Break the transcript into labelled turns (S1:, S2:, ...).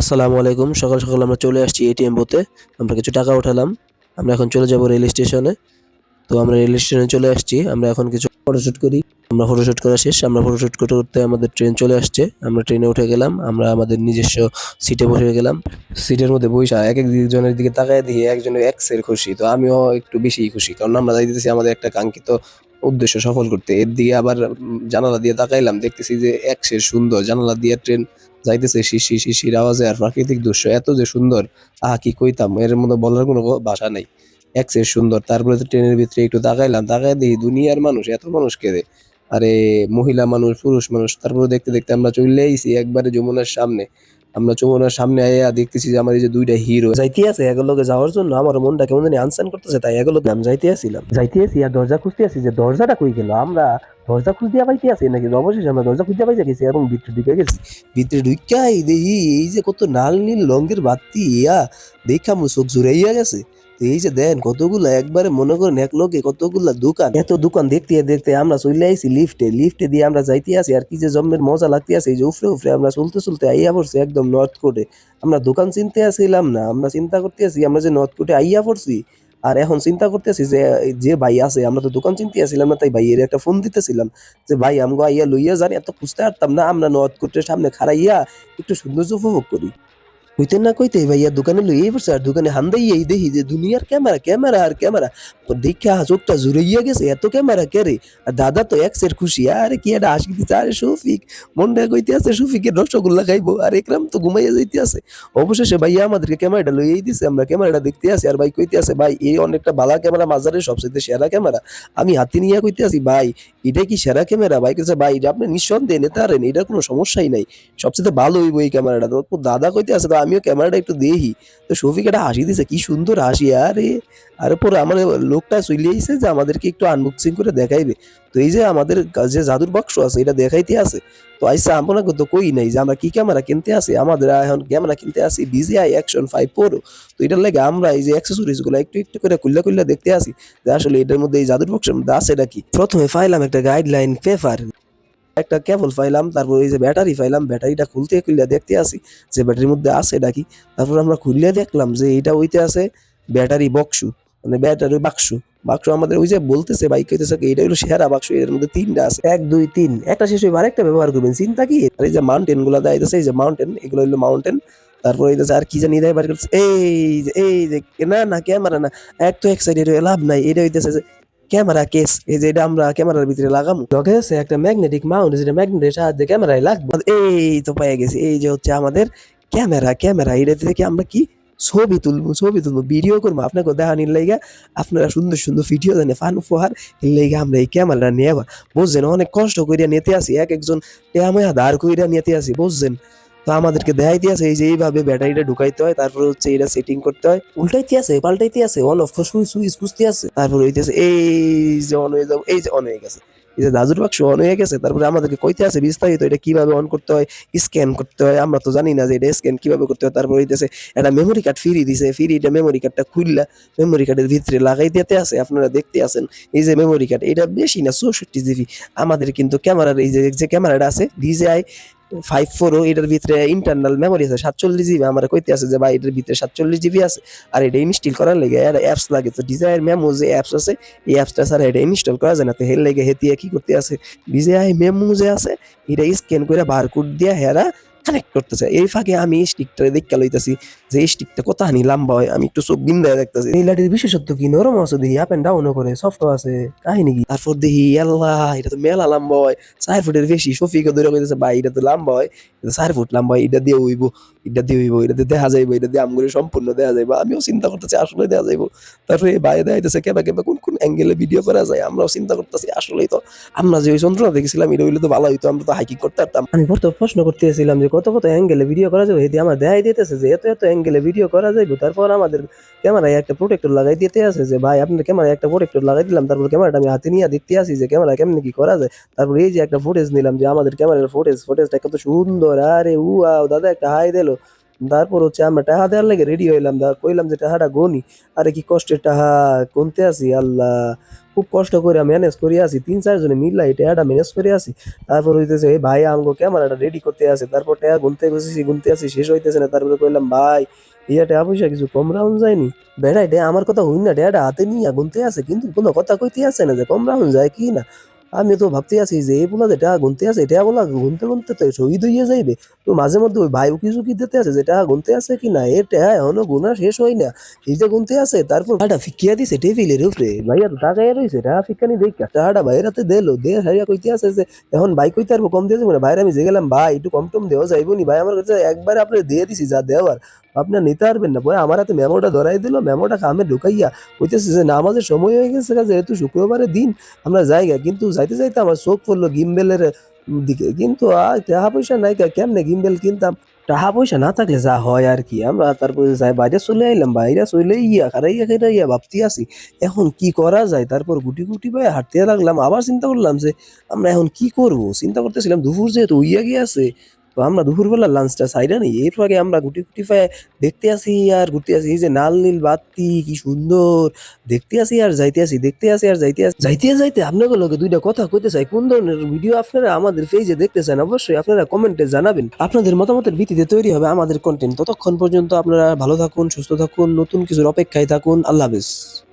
S1: আসসালামু আলাইকুম। সকাল সকাল আমরা চলে আসছি এটিএম বুথে আমরা কিছু টাকা উঠালাম। আমরা এখন চলে যাব রেল স্টেশনে। তো আমরা রেল স্টেশনে চলে আসছি। আমরা এখন কিছু ফটোশ্যুট করি। আমরা ফটোশ্যুট করা শেষ। আমরা ফটোশ্যুট করতে করতে আমাদের ট্রেন চলে আসছে। আমরা ট্রেনে উঠে গেলাম। আমরা আমাদের নিজস্ব সিটে বসে গেলাম। সিটের মধ্যে বৈশা এক এক জনের দিকে তাকায় দিয়ে একজনের এক্সের খুশি। তো আমিও একটু বেশি খুশি। কারণ আমরা যাইতেছি আমাদের একটা কাঙ্ক্ষিত উদ্দেশ্য সফল করতে। এর দিকে আবার জানালা দিয়ে তাকাইলাম। দেখতেছি যে এক্সের সুন্দর জানালা দিয়ে ট্রেন যাইতেছে শিশি শিশির আওয়াজে আর প্রাকৃতিক দৃশ্য এত যে সুন্দর, আহা, কি কইতাম? এর মধ্যে বলার কোনো ভাষা নাই। সে সুন্দর, তারপরে ট্রেনের ভিতরে একটু তাকাইলাম তাকাই দিই দুনিয়ার মানুষ, এত মানুষ কেঁদে। আরে, মহিলা মানুষ, পুরুষ মানুষ, তারপরে দেখতে দেখতে আমরা চলে আইছি একবারে যমুনার সামনে। আমরা যমুনার সামনে আইয়া দেখতেছি যে আমার এই যে দুইটা হিরো যাইতে আছে এগুলোকে যাওয়ার জন্য আমার মনটা কেমন জানি আনসান করতেছে তাই এগুলো আমি যাইতে আসিলাম।
S2: যাইতে আসি আর দরজা খুঁজতে আসি যে দরজাটা কই গেল? আমরা দরজা খুঁজতে পাইতে আসি নাকি? অবশেষে আমরা দরজা খুঁজতে পাইতে গেছি এবং ভিতরে ঢুকে গেছি।
S1: ভিতরে ঢুকাই দেখি এই যে কত নাল নীল রঙের বাতি ইয়া দেখা চোখ জুড়াইয়া গেছে। এই যে দেন, কতগুলা একবারে মনে করেন এক লোকে কতগুলা দোকান। এত দোকান দেখতে দেখতে আমরা চলে আইছি লিফটে লিফটে দিয়ে আমরা যাইতে আসি আর কি যে জম্মের মজা লাগতে আছে, এই যে উফরে উফরে আমরা চলতে চলতে আইয়া পড়ছি একদম নর্থ কোটে আমরা দোকান চিনতে আসিলাম না, আমরা চিন্তা করতে আসি আমরা যে নর্থ কোটে আইয়া পড়ছি, আর এখন চিন্তা করতেছি যে যে ভাই আছে, আমরা তো দোকান চিনতে আসিলাম না, তাই ভাইয়ের একটা ফোন দিতেছিলাম যে, ভাই, আমগো আইয়া লইয়া জানি এত খুঁজতে পারতাম না, আমরা নর্থ কোটের সামনে খাড়াইয়া একটু সৌন্দর্য উপভোগ করি। কইতে না কইতে, ভাইয়া দোকানে লইয়াই পড়ছে আর দোকানে হান্দাইয়াই দেখি যে দুনিয়ার ক্যামেরা ক্যামেরা আর ক্যামেরা। দেখা চোখটা জুড়াইয়া গেছে, এত ক্যামেরা কে রে আর দাদা তো একসের খুশি, আরে কি একটা হাসি দিচ্ছে আরে শফিক, মনটা কইতে আছে শফিকের রসগোল্লা খাইবো, আর একরাম তো ঘুমাইয়া যাইতে আছে। অবশেষে ভাইয়া আমাদেরকে ক্যামেরাটা লইয়াই দিছে, আমরা ক্যামেরাটা দেখতে আছি, আর ভাই কইতে আছে, ভাই, এই অনেকটা বালা ক্যামেরা, মাজারের সবচেয়ে সেরা ক্যামেরা। আমি হাতে নিয়ে কইতে আছি, ভাই, এটা কি সেরা ক্যামেরা? ভাই কইছে, ভাই, এটা আপনি নিঃসন্দেহে নিতে পারেন এটার কোনো সমস্যাই নাই। সবচেয়ে ভালো হইব এই ক্যামেরাটা। তো দাদা কইতে আছে আমিও ক্যামেরাটা একটু দেখি। তো শফিক একটা হাসি দিছে, কি সুন্দর হাসি, আরে, আর পরে আমার লোকটা চলে আইছে যে আমাদেরকে একটু আনবক্সিং করে দেখাইবে। তো এই যে আমাদের যে জাদুর বাক্স আছে, এটা দেখাইতে আছে। তো আইসা আমরা তো কই নাই যে আমরা কি ক্যামেরা কিনতে আসি আমাদের এখন ক্যামেরা কিনতে আসি ডিজিআই অ্যাকশন ফাইভ প্রো তো এটার লাগে আমরা এই যে অ্যাক্সেসরিজগুলো একটু একটু করে খুললে খুললে দেখতে আসি যে আসলে এটার মধ্যে এই জাদুর বাক্সের মধ্যে আছে এটা কি? প্রথমে পাইলাম একটা গাইডলাইন পেপার একটা কেবল পাইলাম তারপর এই যে ব্যাটারি পাইলাম ব্যাটারিটা খুলতে খুললে দেখতে আসি যে ব্যাটারির মধ্যে আছে এটা কি? তারপর আমরা খুললে দেখলাম যে এটা ওইতে আছে ব্যাটারি বক্সু মানে ব্যাটারি বাক্স বাক্স আমাদের ওই যে বলতেছে বাইক কইতেছে কি, এটা হলো সেরা বাক্স এর মধ্যে তিনটা আছে। এক দুই তিন একটা শেষ হইবে আরেকটা ব্যবহার করবেন চিন্তা কি? আর এই যে মাউন্টেনগুলা দেখাইতেছে এই যে মাউন্টেন এগুলো হলো মাউন্টেন তারপর এই যে আর কি জানি দেয় বার করছে এই যে এই যে না না ক্যামেরা না এক তো এক সাইডে লাভ নাই এটা হইতেছে ক্যামেরা কেস, এই যে এটা আমরা ক্যামেরার ভিতরে লাগামু। লগে আছে, একটা ম্যাগনেটিক মাউন্ট যেটা ম্যাগনেটের সাহায্যে ক্যামেরায় লাগবে। এই তো পেয়ে গেছি, এই যে হচ্ছে আমাদের ক্যামেরা ক্যামেরা, এটা থেকে আমরা কি ছবি তুলবো ছবি তুলবো ভিডিও করব। আপনাকে দেখানির লাইগা, আপনারা সুন্দর সুন্দর ভিডিও দেন ফান উপহার, এর লাইগা আমরা এই ক্যামেরাটা নিয়ে আবার, বুঝছেন? অনেক কষ্ট করিয়া নিতে আসি, এক একজন টেময়া দাঁড় করিয়া নিতে আসি, বুঝছেন? তো আমাদেরকে দেখাইতে আছে, এই যে এইভাবে ব্যাটারিটা ঢুকাইতে হয়, তারপর হচ্ছে এটা সেটিং করতে হয়। উল্টাইতে আছে, পাল্টাইতে আছে অন অফ সুইচ সুইচ আছে, তারপর হইতেছে এই যে অন হয়ে যাব, এই যে অন হয়ে গেছে। এই যে দাদুর বাক্স অন হয়ে গেছে, তারপরে আমাদেরকে কইতে আছে বিস্তারিত এটা কীভাবে অন করতে হয় স্ক্যান করতে হয়, আমরা তো জানি না যে এটা স্ক্যান কীভাবে করতে হয়, তারপর হইতেছে একটা মেমোরি কার্ড ফ্রি দিছে ফ্রি এটা মেমোরি কার্ডটা খুললা মেমোরি কার্ডের ভিতরে লাগাই দিতে আছে, আপনারা দেখতে আছেন, এই যে মেমোরি কার্ড এটা বেশি না, চৌষট্টি জিবি আমাদের কিন্তু ক্যামেরার, এই যে যে ক্যামেরাটা আছে ডিজিআই ফাইভ ফোরও এটার ভিতরে ইন্টারনাল মেমোরি আছে, সাতচল্লিশ জিবি আমার কইতে আছে যে ভাই এটার ভিতরে সাতচল্লিশ জিবি আছে, আর এটা ইনস্টল করার লেগে আর অ্যাপস লাগে তো ডিজায়ার মেমো যে অ্যাপস আছে, এই অ্যাপসটা ছাড়া এটা ইনস্টল করা যায় না। তো হের লেগে হেতিয়া কি করতে আছে ডিজাই মেমো যে আছে, এটা স্ক্যান করে বারকোড দিয়ে হেরা কানেক্ট করতেছে। এই ফাঁকে আমি স্টিকটা দেখতে লইতাছি যে এই স্টিকটা কত হানি লম্বা হয়, আমি একটু চোখ বিন্দায় দেখতেছি। এই লাঠির বিশেষত্ব কি? নরম আছে দেখি আপ এন্ড ডাউনও করে সফট আছে, কাহিনী কি? তারপর দেখি, আল্লাহ, এটা তো মেলা লম্বা হয়, চার ফুটের বেশি শফিকে ধরে কইতেছে, ভাই, এটা তো লম্বা হয়। এটা চার ফুট লম্বা হয় এটা দিয়ে হইব, এটা দিয়ে হইব, এটা দিয়ে দেখা যাইব, এটা দিয়ে আমগুলো সম্পূর্ণ দেখা যাইব। আমিও চিন্তা করতেছি, আসলে দেখা যাইব। তারপরে এই বাইরে দেখাইতেছে, কেবা কেবা কোন কোন অ্যাঙ্গেলে ভিডিও করা যায়, আমরাও চিন্তা করতেছি, আসলেই তো। আমরা যে ওই যন্ত্রণা দেখেছিলাম, এটা হইলে তো ভালো হইতো, আমরা তো হাইকিং করতে পারতাম। আমি প্রথম প্রশ্ন করতেছিলাম যে কত কত অ্যাঙ্গেলে ভিডিও করা যাবে? এটি আমার দেখাই দিতেছে যে এত এত অ্যাঙ্গেলে ভিডিও করা যাইব। তারপর আমাদের ক্যামেরায় একটা প্রোটেক্টর লাগাই দিতে আছে যে, ভাই, আপনার ক্যামেরায় একটা প্রোটেক্টর লাগাই দিলাম। তারপর ক্যামেরাটা আমি হাতে নিয়ে দেখতে আসি যে ক্যামেরা কেমনি কি করা যায়? তারপর এই যে একটা ফুটেজ নিলাম যে, আমাদের ক্যামেরার ফুটেজ ফুটেজটা কত সুন্দর। আরে উ দাদা, একটা হাই দিলো। তারপর হচ্ছে আমরা টাহা দেওয়ার লাগে রেডি হইলাম দা কইলাম যে টাহাটা গনি। আরে কি কষ্টের টাহা গুনতে আছি আল্লাহ। খুব কষ্ট করে ম্যানেজ করে আছি তিন চারজনে মিল্লা এই টাহাটা ম্যানেজ করে আছি তারপর হইতেছে এই ভাই, আমগো ক্যামেরাটা রেডি করতে আসে। তারপর টাকা গুনতে বসেছি, গুনতে আসি, শেষ হইতেছে না। তারপরে কইলাম, ভাই, ইয়া টাকা পয়সা কিছু কম রাউন্ড যায়নি। বেড়াই ডে আমার কথা হইন না ডেটা হাতে নিয়ে গুনতে আসে। কিন্তু কোনো কথা কইতে আছে না যে কম রাউন্ড যায় কি না। আমি তো ভাবতে আছি যে এই বলা যে টাকা গুনতে আছে এটা বলা গুনতে গুনতে তো শহীদ হইয়া যাইবে। তো মাঝে মধ্যে ওই ভাই উকি ঝুঁকি দিতে আছে যে টাকা গুনতে আছে কি না? এ টাকা এখনও গুনা শেষ হয় না। এই যে গুনতে আছে, তারপর টাকা ফিকিয়া দিছে টেবিলের উপরে। ভাইয়া তো টাকা রয়েছে টাকা ফিকানি দেখা। টাকাটা ভাইয়ের হাতে দিলো দে হাইয়া কইতে আছে যে, এখন ভাই কইতে পারব, কম দিয়ে যাব না। ভাইয়ের আমি যে গেলাম, ভাই একটু কম টম দেওয়া যাইবো নি। ভাই আমার কাছে একবার আপনি দিয়ে দিছি, যা দেওয়ার। আপনার নিতে পারবেন না। পরে আমার হাতে মেমোটা ধরাই দিল মেমোটা কামে ঢুকাইয়া কইতেছে যে নামাজের সময় হয়ে গেছে যেহেতু শুক্রবারের দিন আমরা যাইগা, কিন্তু যাইতে যাইতে আমার চোখ পড়ল গিম্বেলের দিকে। কিন্তু আর টাকা পয়সা নাই কেমনে গিম্বেল কিনতাম? টাকা পয়সা না থাকলে যা হয় আর কি। আমরা তারপরে যাই, বাইরে চলে আইলাম, বাইরে চলে ইয়া খারাইয়া খারাইয়া ভাবতে আসি এখন কি করা যায়? তারপর গুটি গুটি পায়ে হাঁটতে লাগলাম, আবার চিন্তা করলাম যে, আমরা এখন কি করব? চিন্তা করতেছিলাম, দুপুর যেহেতু উইয়া গিয়েছে তো আমরা দুপুরবেলা লাঞ্চটা সাইডা নেই। এর আগে আমরা গুটি গুটি পায়ে দেখতে আসি আর ঘুরতে আসি। এই যে নাল নীল বাতি, কি সুন্দর! দেখতে আসি আর যাইতে আসি, দেখতে আসি আর যাইতে আসি। যাইতে যাইতে আপনাদের লোকে দুইটা কথা কইতে চাই। কোন ধরনের ভিডিও আপনারা আমাদের পেজে দেখতে চান অবশ্যই আপনারা কমেন্টে জানাবেন। আপনাদের মতামতের ভিত্তিতে তৈরি হবে আমাদের কন্টেন্ট ততক্ষণ পর্যন্ত আপনারা ভালো থাকুন, সুস্থ থাকুন, নতুন কিছুর অপেক্ষায় থাকুন। আল্লাহ হাফেজ।